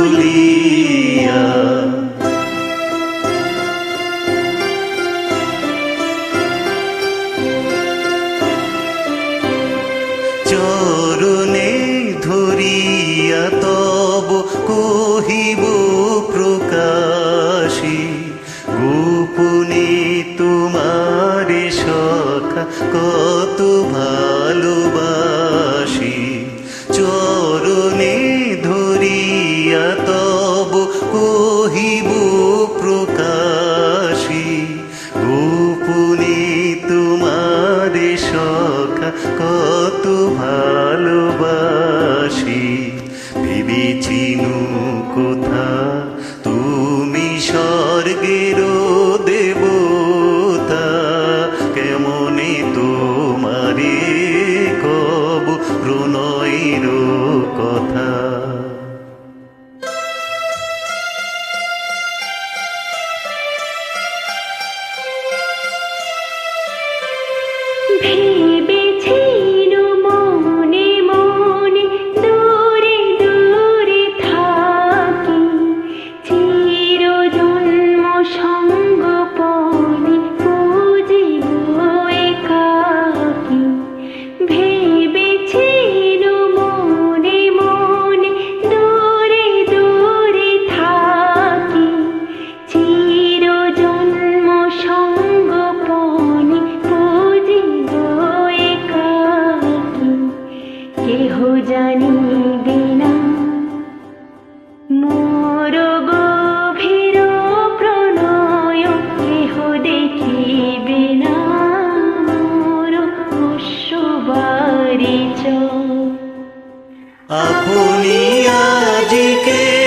holy. কত ভালোবাসি। ভেবেছিনু কোথা? তুমি স্বর্গের দেবতা। কেমনে তোমারে কব? প্রণয়ের কথা। মোর গভীর প্রণয় কেহ দেখিবে না মোর অশ্ববারিচ আপনি আজিকে